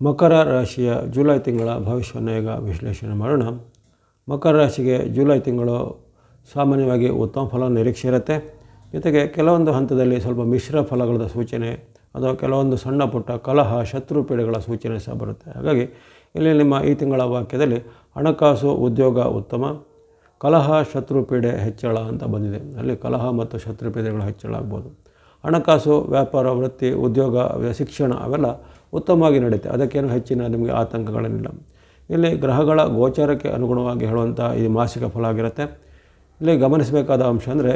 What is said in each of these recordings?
ಮಕರ ರಾಶಿಯ ಜುಲೈ ತಿಂಗಳ ಭವಿಷ್ಯವನ್ನು ಈಗ ವಿಶ್ಲೇಷಣೆ ಮಾಡೋಣ. ಮಕರ ರಾಶಿಗೆ ಜುಲೈ ತಿಂಗಳು ಸಾಮಾನ್ಯವಾಗಿ ಉತ್ತಮ ಫಲ ನಿರೀಕ್ಷೆ ಇರುತ್ತೆ. ಜೊತೆಗೆ ಕೆಲವೊಂದು ಹಂತದಲ್ಲಿ ಸ್ವಲ್ಪ ಮಿಶ್ರ ಫಲಗಳ ಸೂಚನೆ ಅಥವಾ ಕೆಲವೊಂದು ಸಣ್ಣ ಪುಟ್ಟ ಕಲಹ, ಶತ್ರು ಪೀಡೆಗಳ ಸೂಚನೆ ಸಹ ಬರುತ್ತೆ. ಹಾಗಾಗಿ ಇಲ್ಲಿ ನಿಮ್ಮ ಈ ತಿಂಗಳ ವಾಕ್ಯದಲ್ಲಿ ಹಣಕಾಸು ಉದ್ಯೋಗ ಉತ್ತಮ, ಕಲಹ, ಶತ್ರು ಪೀಡೆ ಹೆಚ್ಚಳ ಅಂತ ಬಂದಿದೆ. ಅಲ್ಲಿ ಕಲಹ ಮತ್ತು ಶತ್ರು ಪೀಡೆಗಳು ಹೆಚ್ಚಳ ಆಗ್ಬೋದು. ಹಣಕಾಸು, ವ್ಯಾಪಾರ, ವೃತ್ತಿ, ಉದ್ಯೋಗ, ಶಿಕ್ಷಣ ಅವೆಲ್ಲ ಉತ್ತಮವಾಗಿ ನಡೆಯುತ್ತೆ ಅದಕ್ಕೇನು ಹೆಚ್ಚಿನ ನಿಮಗೆ ಆತಂಕಗಳೇನಿಲ್ಲ. ಇಲ್ಲಿ ಗ್ರಹಗಳ ಗೋಚಾರಕ್ಕೆ ಅನುಗುಣವಾಗಿ ಹೇಳುವಂಥ ಈ ಮಾಸಿಕ ಫಲ ಆಗಿರುತ್ತೆ. ಇಲ್ಲಿ ಗಮನಿಸಬೇಕಾದ ಅಂಶ ಅಂದರೆ,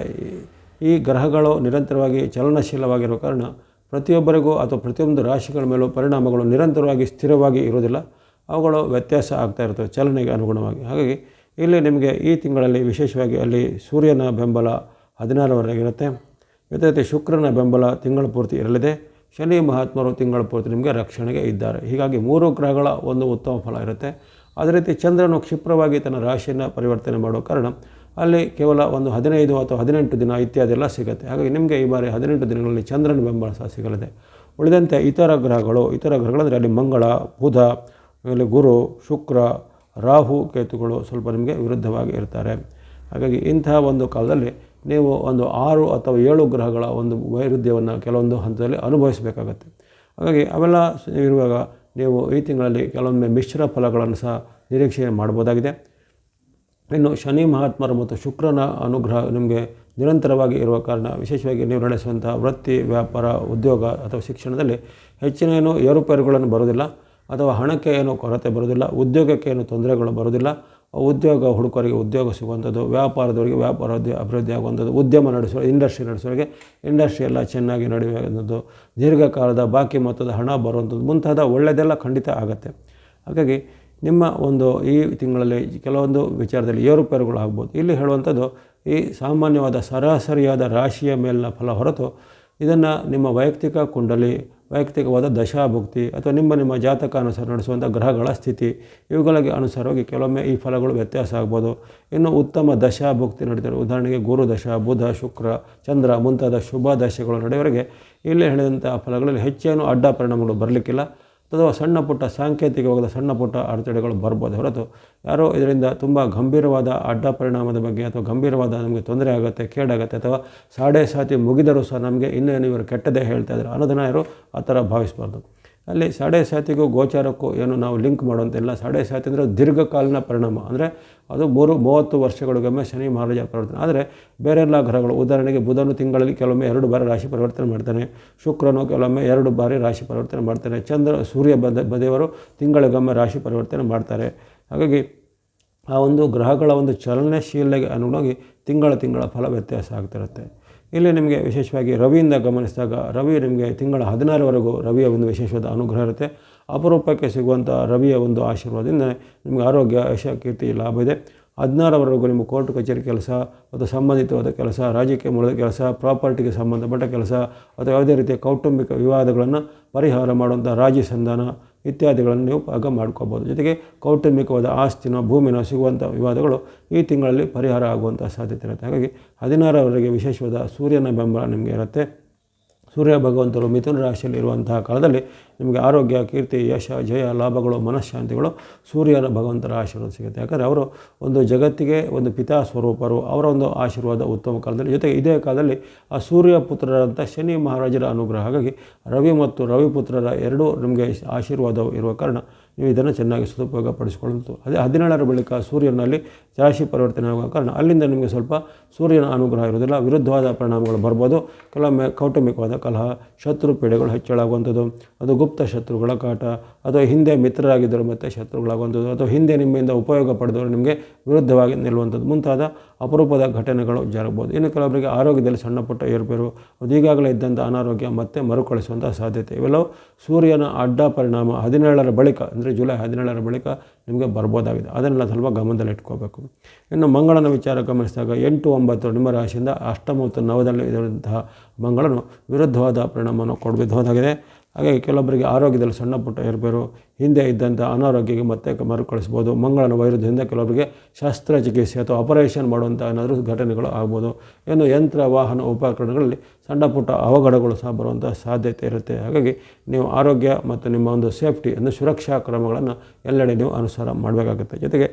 ಈ ಗ್ರಹಗಳು ನಿರಂತರವಾಗಿ ಚಲನಶೀಲವಾಗಿರುವ ಕಾರಣ ಪ್ರತಿಯೊಬ್ಬರಿಗೂ ಅಥವಾ ಪ್ರತಿಯೊಂದು ರಾಶಿಗಳ ಮೇಲೂ ಪರಿಣಾಮಗಳು ನಿರಂತರವಾಗಿ ಸ್ಥಿರವಾಗಿ ಇರೋದಿಲ್ಲ ಅವುಗಳು ವ್ಯತ್ಯಾಸ ಆಗ್ತಾ ಇರ್ತವೆ ಚಲನೆಗೆ ಅನುಗುಣವಾಗಿ. ಹಾಗಾಗಿ ಇಲ್ಲಿ ನಿಮಗೆ ಈ ತಿಂಗಳಲ್ಲಿ ವಿಶೇಷವಾಗಿ ಅಲ್ಲಿ ಸೂರ್ಯನ ಬೆಂಬಲ ಹದಿನಾರವರೆಗಿರುತ್ತೆ ಜೊತೆ ಜೊತೆ ಶುಕ್ರನ ಬೆಂಬಲ ತಿಂಗಳ ಪೂರ್ತಿ ಇರಲಿದೆ. ಶನಿ ಮಹಾತ್ಮರು ತಿಂಗಳ ಪೂರ್ತಿ ನಿಮಗೆ ರಕ್ಷಣೆಗೆ ಇದ್ದಾರೆ. ಹೀಗಾಗಿ ಮೂರು ಗ್ರಹಗಳ ಒಂದು ಉತ್ತಮ ಫಲ ಇರುತ್ತೆ. ಅದೇ ರೀತಿ ಚಂದ್ರನು ಕ್ಷಿಪ್ರವಾಗಿ ತನ್ನ ರಾಶಿಯನ್ನು ಪರಿವರ್ತನೆ ಮಾಡೋ ಕಾರಣ ಅಲ್ಲಿ ಕೇವಲ ಒಂದು ಹದಿನೈದು ಅಥವಾ ಹದಿನೆಂಟು ದಿನ ಇತ್ಯಾದಿ ಎಲ್ಲ ಸಿಗುತ್ತೆ. ಹಾಗಾಗಿ ನಿಮಗೆ ಈ ಬಾರಿ ಹದಿನೆಂಟು ದಿನಗಳಲ್ಲಿ ಚಂದ್ರನ ಬೆಂಬಲ ಸಹ ಸಿಗಲಿದೆ. ಉಳಿದಂತೆ ಇತರ ಗ್ರಹಗಳು, ಇತರ ಗ್ರಹಗಳಂದರೆ ಅಲ್ಲಿ ಮಂಗಳ, ಬುಧ ಆಮೇಲೆ ಗುರು, ಶುಕ್ರ, ರಾಹು, ಕೇತುಗಳು ಸ್ವಲ್ಪ ನಿಮಗೆ ವಿರುದ್ಧವಾಗಿ ಇರ್ತಾರೆ. ಹಾಗಾಗಿ ಇಂತಹ ಒಂದು ಕಾಲದಲ್ಲಿ ನೀವು ಒಂದು ಆರು ಅಥವಾ ಏಳು ಗ್ರಹಗಳ ಒಂದು ವೈರುಧ್ಯವನ್ನು ಕೆಲವೊಂದು ಹಂತದಲ್ಲಿ ಅನುಭವಿಸಬೇಕಾಗತ್ತೆ. ಹಾಗಾಗಿ ಅವೆಲ್ಲ ಇರುವಾಗ ನೀವು ಈ ತಿಂಗಳಲ್ಲಿ ಕೆಲವೊಮ್ಮೆ ಮಿಶ್ರ ಫಲಗಳನ್ನು ಸಹ ನಿರೀಕ್ಷೆ ಮಾಡ್ಬೋದಾಗಿದೆ. ಇನ್ನು ಶನಿ, ಮಹಾತ್ಮರು ಮತ್ತು ಶುಕ್ರನ ಅನುಗ್ರಹ ನಿಮಗೆ ನಿರಂತರವಾಗಿ ಇರುವ ಕಾರಣ ವಿಶೇಷವಾಗಿ ನೀವು ನಡೆಸುವಂಥ ವೃತ್ತಿ, ವ್ಯಾಪಾರ, ಉದ್ಯೋಗ ಅಥವಾ ಶಿಕ್ಷಣದಲ್ಲಿ ಹೆಚ್ಚಿನ ಏನು ಏರುಪೇರುಗಳನ್ನು ಬರೋದಿಲ್ಲ ಅಥವಾ ಹಣಕ್ಕೆ ಏನು ಕೊರತೆ ಬರೋದಿಲ್ಲ ಉದ್ಯೋಗಕ್ಕೆ ಏನು ತೊಂದರೆಗಳು ಬರೋದಿಲ್ಲ ಉದ್ಯೋಗ ಹುಡುಕರಿಗೆ ಉದ್ಯೋಗ ಸಿಗುವಂಥದ್ದು, ವ್ಯಾಪಾರದವರಿಗೆ ವ್ಯಾಪಾರ ಅಭಿವೃದ್ಧಿ ಆಗುವಂಥದ್ದು, ಉದ್ಯಮ ನಡೆಸೋ ಇಂಡಸ್ಟ್ರಿ ನಡೆಸೋರಿಗೆ ಇಂಡಸ್ಟ್ರಿ ಎಲ್ಲ ಚೆನ್ನಾಗಿ ನಡೆಯುವಂಥದ್ದು, ದೀರ್ಘಕಾಲದ ಬಾಕಿ ಮೊತ್ತದ ಹಣ ಬರುವಂಥದ್ದು, ಮುಂತಾದ ಒಳ್ಳೆಯದೆಲ್ಲ ಖಂಡಿತ ಆಗುತ್ತೆ. ಹಾಗಾಗಿ ನಿಮ್ಮ ಒಂದು ಈ ತಿಂಗಳಲ್ಲಿ ಕೆಲವೊಂದು ವಿಚಾರದಲ್ಲಿ ಏರುಪೇರುಗಳು ಆಗ್ಬೋದು. ಇಲ್ಲಿ ಹೇಳುವಂಥದ್ದು ಈ ಸಾಮಾನ್ಯವಾದ ಸರಾಸರಿಯಾದ ರಾಶಿಯ ಮೇಲಿನ ಫಲ ಹೊರತು ಇದನ್ನು ನಿಮ್ಮ ವೈಯಕ್ತಿಕ ಕುಂಡಲಿ ವೈಯಕ್ತಿಕವಾದ ದಶಾಭುಕ್ತಿ ಅಥವಾ ನಿಮ್ಮ ನಿಮ್ಮ ಜಾತಕ ಅನುಸಾರ ನಡೆಸುವಂಥ ಗ್ರಹಗಳ ಸ್ಥಿತಿ, ಇವುಗಳಿಗೆ ಅನುಸಾರವಾಗಿ ಕೆಲವೊಮ್ಮೆ ಈ ಫಲಗಳು ವ್ಯತ್ಯಾಸ ಆಗ್ಬೋದು. ಇನ್ನು ಉತ್ತಮ ದಶಾಭುಕ್ತಿ ನಡೀತಾರೆ ಉದಾಹರಣೆಗೆ ಗುರು ದಶ, ಬುಧ, ಶುಕ್ರ, ಚಂದ್ರ ಮುಂತಾದ ಶುಭ ದಶೆಗಳು ನಡೆಯವರೆಗೆ ಇಲ್ಲಿ ಹೇಳಿದಂಥ ಫಲಗಳಲ್ಲಿ ಹೆಚ್ಚೇನು ಅಡ್ಡ ಪರಿಣಾಮಗಳು ಬರಲಿಕ್ಕಿಲ್ಲ. ಅಥವಾ ಸಣ್ಣ ಪುಟ್ಟ ಸಾಂಕೇತಿಕವಾದ ಸಣ್ಣ ಪುಟ್ಟ ಅಡೆತಡೆಗಳು ಬರ್ಬೋದು ಹೊರತು ಯಾರೋ ಇದರಿಂದ ತುಂಬ ಗಂಭೀರವಾದ ಅಡ್ಡ ಪರಿಣಾಮದ ಬಗ್ಗೆ ಅಥವಾ ಗಂಭೀರವಾದ ನಮಗೆ ತೊಂದರೆ ಆಗುತ್ತೆ, ಕೇಡಾಗುತ್ತೆ ಅಥವಾ ಸಾಡೆ ಸಾತಿ ಮುಗಿದರೂ ಸಹ ನಮಗೆ ಇನ್ನೇನು ಇವರು ಕೆಟ್ಟದೇ ಹೇಳ್ತಾ ಇದ್ದಾರೆ ಅನ್ನೋದನ್ನು ಯಾರು ಆ ಥರ ಭಾವಿಸಬಾರ್ದು. ಅಲ್ಲಿ ಸಾಡೆ ಸಾತಿಗೂ ಗೋಚಾರಕ್ಕೂ ಏನು ನಾವು ಲಿಂಕ್ ಮಾಡುವಂತಿಲ್ಲ. ಸಾಡೆ ಸಾತಿ ಅಂದರೆ ದೀರ್ಘಕಾಲೀನ ಪರಿಣಾಮ. ಅಂದರೆ ಅದು ಮೂರು ಮೂವತ್ತು ವರ್ಷಗಳಿಗೊಮ್ಮೆ ಶನಿ ಮಹಾರಾಜ ಪರಿವರ್ತನೆ. ಆದರೆ ಬೇರೆ ಎಲ್ಲ ಗ್ರಹಗಳು, ಉದಾಹರಣೆಗೆ ಬುಧನು ತಿಂಗಳಲ್ಲಿ ಕೆಲವೊಮ್ಮೆ ಎರಡು ಬಾರಿ ರಾಶಿ ಪರಿವರ್ತನೆ ಮಾಡ್ತಾನೆ. ಶುಕ್ರನು ಕೆಲವೊಮ್ಮೆ ಎರಡು ಬಾರಿ ರಾಶಿ ಪರಿವರ್ತನೆ ಮಾಡ್ತಾನೆ. ಚಂದ್ರ, ಸೂರ್ಯ ಬದ, ಬದೆಯವರು ತಿಂಗಳಿಗೊಮ್ಮೆ ರಾಶಿ ಪರಿವರ್ತನೆ ಮಾಡ್ತಾರೆ. ಹಾಗಾಗಿ ಆ ಒಂದು ಗ್ರಹಗಳ ಒಂದು ಚಲನಶೀಲಗೆ ಅನುಗುಣವಾಗಿ ತಿಂಗಳ ತಿಂಗಳ ಫಲ ವ್ಯತ್ಯಾಸ ಆಗ್ತಿರುತ್ತೆ. ಇಲ್ಲಿ ನಿಮಗೆ ವಿಶೇಷವಾಗಿ ರವಿಯಿಂದ ಗಮನಿಸಿದಾಗ ರವಿ ನಿಮಗೆ ತಿಂಗಳ ಹದಿನಾರವರೆಗೂ ರವಿಯ ಒಂದು ವಿಶೇಷವಾದ ಅನುಗ್ರಹ ಇರುತ್ತೆ. ಅಪರೂಪಕ್ಕೆ ಸಿಗುವಂಥ ರವಿಯ ಒಂದು ಆಶೀರ್ವಾದದಿಂದ ನಿಮಗೆ ಆರೋಗ್ಯ, ಯಶ, ಕೀರ್ತಿ, ಲಾಭ ಇದೆ. ಹದಿನಾರವರೆಗೂ ನಿಮ್ಮ ಕೋರ್ಟ್ ಕಚೇರಿ ಕೆಲಸ ಅಥವಾ ಸಂಬಂಧಿತವಾದ ಕೆಲಸ, ರಾಜಕೀಯ ಮೂಲದ ಕೆಲಸ, ಪ್ರಾಪರ್ಟಿಗೆ ಸಂಬಂಧಪಟ್ಟ ಕೆಲಸ ಅಥವಾ ಯಾವುದೇ ರೀತಿಯ ಕೌಟುಂಬಿಕ ವಿವಾದಗಳನ್ನು ಪರಿಹಾರ ಮಾಡುವಂಥ ರಾಜಿ ಸಂಧಾನ ಇತ್ಯಾದಿಗಳನ್ನು ನೀವು ಆಗ ಮಾಡ್ಕೋಬೋದು. ಜೊತೆಗೆ ಕೌಟುಂಬಿಕವಾದ ಆಸ್ತಿನೋ ಭೂಮಿನೋ ಸಿಗುವಂಥ ವಿವಾದಗಳು ಈ ತಿಂಗಳಲ್ಲಿ ಪರಿಹಾರ ಆಗುವಂಥ ಸಾಧ್ಯತೆ ಇರುತ್ತೆ. ಹಾಗಾಗಿ ಹದಿನಾರರವರೆಗೆ ವಿಶೇಷವಾದ ಸೂರ್ಯನ ಬೆಂಬಲ ನಿಮಗೆ ಇರುತ್ತೆ. ಸೂರ್ಯ ಭಗವಂತರು ಮಿಥುನ ರಾಶಿಯಲ್ಲಿ ಇರುವಂತಹ ಕಾಲದಲ್ಲಿ ನಿಮಗೆ ಆರೋಗ್ಯ, ಕೀರ್ತಿ, ಯಶ, ಜಯ, ಲಾಭಗಳು, ಮನಃಶಾಂತಿಗಳು ಸೂರ್ಯನ ಭಗವಂತರ ಆಶೀರ್ವಾದ ಸಿಗುತ್ತೆ. ಯಾಕಂದರೆ ಅವರು ಒಂದು ಜಗತ್ತಿಗೆ ಒಂದು ಪಿತಾ ಸ್ವರೂಪರು, ಅವರ ಒಂದು ಆಶೀರ್ವಾದ ಉತ್ತಮ ಕಾಲದಲ್ಲಿ. ಜೊತೆಗೆ ಇದೇ ಕಾಲದಲ್ಲಿ ಆ ಸೂರ್ಯ ಪುತ್ರರಂಥ ಶನಿ ಮಹಾರಾಜರ ಅನುಗ್ರಹ. ಹಾಗಾಗಿ ರವಿ ಮತ್ತು ರವಿಪುತ್ರರ ಎರಡೂ ನಿಮಗೆ ಆಶೀರ್ವಾದವು ಇರುವ ಕಾರಣ ನೀವು ಇದನ್ನು ಚೆನ್ನಾಗಿ ಸದುಪಯೋಗ ಅದೇ ಹದಿನೇಳರ ಬಳಿಕ ಸೂರ್ಯನಲ್ಲಿ ರಾಶಿ ಪರಿವರ್ತನೆ ಆಗುವ ಕಾರಣ ಅಲ್ಲಿಂದ ನಿಮಗೆ ಸ್ವಲ್ಪ ಸೂರ್ಯನ ಅನುಗ್ರಹ ಇರೋದಿಲ್ಲ ವಿರುದ್ಧವಾದ ಪರಿಣಾಮಗಳು ಬರ್ಬೋದು. ಕೆಲವೊಮ್ಮೆ ಕೌಟುಂಬಿಕವಾದ ಕಲಹ, ಶತ್ರು ಪೀಡೆಗಳು ಹೆಚ್ಚಳಾಗುವಂಥದ್ದು, ಅದು ಗುಪ್ತ ಶತ್ರುಗಳ ಕಾಟ, ಅಥವಾ ಹಿಂದೆ ಮಿತ್ರರಾಗಿದ್ದರು ಮತ್ತು ಶತ್ರುಗಳಾಗುವಂಥದ್ದು, ಅಥವಾ ಹಿಂದೆ ನಿಮ್ಮಿಂದ ಉಪಯೋಗ ಪಡೆದವರು ನಿಮಗೆ ವಿರುದ್ಧವಾಗಿ ನಿಲ್ಲುವಂಥದ್ದು. ಮುಂತಾದ ಅಪರೂಪದ ಘಟನೆಗಳು ಜರಗಬಹುದು ಇನ್ನು ಕೆಲವೊಬ್ಬರಿಗೆ ಆರೋಗ್ಯದಲ್ಲಿ ಸಣ್ಣ ಪುಟ್ಟ ಏರುಪೇರು, ಅದು ಈಗಾಗಲೇ ಇದ್ದಂಥ ಅನಾರೋಗ್ಯ ಮತ್ತೆ ಮರುಕಳಿಸುವಂಥ ಸಾಧ್ಯತೆ ಇವೆಲ್ಲವೂ ಸೂರ್ಯನ ಅಡ್ಡ ಪರಿಣಾಮ ಹದಿನೇಳರ ಬಳಿಕ, ಅಂದರೆ ಜುಲೈ ಹದಿನೇಳರ ಬಳಿಕ ನಿಮಗೆ ಬರ್ಬೋದಾಗಿದೆ. ಅದನ್ನೆಲ್ಲ ಸ್ವಲ್ಪ ಗಮನದಲ್ಲಿ ಇಟ್ಕೋಬೇಕು. ಇನ್ನು ಮಂಗಳನ ವಿಚಾರ ಗಮನಿಸಿದಾಗ ಎಂಟು ಒಂಬತ್ತು ನಿಮ್ಮ ರಾಶಿಯಿಂದ ಅಷ್ಟಮ ಮತ್ತು ನವದಲ್ಲಿ ಇರುವಂತಹ ಮಂಗಳನು ವಿರುದ್ಧವಾದ ಪರಿಣಾಮವನ್ನು ಕೊಡಬಹುದಾಗಿದೆ ಹಾಗಾಗಿ ಕೆಲವೊಬ್ಬರಿಗೆ ಆರೋಗ್ಯದಲ್ಲಿ ಸಣ್ಣ ಪುಟ್ಟ ಹಿಂದೆ ಇದ್ದಂಥ ಅನಾರೋಗ್ಯಕ್ಕೆ ಮತ್ತೆ ಮರುಕಳಿಸ್ಬೋದು ಮಂಗಳನ ವೈರುದ್ಯದಿಂದ ಕೆಲವೊಬ್ಬರಿಗೆ ಶಸ್ತ್ರಚಿಕಿತ್ಸೆ ಅಥವಾ ಆಪರೇಷನ್ ಮಾಡುವಂಥ ಏನಾದರೂ ಘಟನೆಗಳು ಆಗ್ಬೋದು. ಏನು ಯಂತ್ರ, ವಾಹನ ಉಪಕರಣಗಳಲ್ಲಿ ಸಣ್ಣ ಪುಟ್ಟ ಅವಘಡಗಳು ಸಹ ಬರುವಂಥ ಸಾಧ್ಯತೆ ಇರುತ್ತೆ. ಹಾಗಾಗಿ ನೀವು ಆರೋಗ್ಯ ಮತ್ತು ನಿಮ್ಮ ಒಂದು ಸೇಫ್ಟಿ ಅಂದರೆ ಸುರಕ್ಷಾ ಕ್ರಮಗಳನ್ನು ಎಲ್ಲೆಡೆ ನೀವು ಅನುಸಾರ ಮಾಡಬೇಕಾಗುತ್ತೆ. ಜೊತೆಗೆ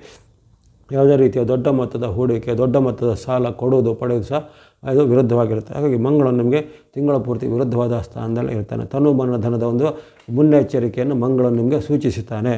ಯಾವುದೇ ರೀತಿಯ ದೊಡ್ಡ ಮೊತ್ತದ ಹೂಡಿಕೆ, ದೊಡ್ಡ ಮೊತ್ತದ ಸಾಲ ಕೊಡೋದು ಪಡೆಯೋದು ಸಹ ಅದು ವಿರುದ್ಧವಾಗಿರುತ್ತೆ. ಹಾಗಾಗಿ ಮಂಗಳು ನಿಮಗೆ ತಿಂಗಳ ಪೂರ್ತಿ ವಿರುದ್ಧವಾದ ಸ್ಥಾನದಲ್ಲಿ ಇರ್ತಾನೆ. ತನು ಮನ ಧನದ ಒಂದು ಮುನ್ನೆಚ್ಚರಿಕೆಯನ್ನು ಮಂಗಳು ನಿಮಗೆ ಸೂಚಿಸುತ್ತಾನೆ.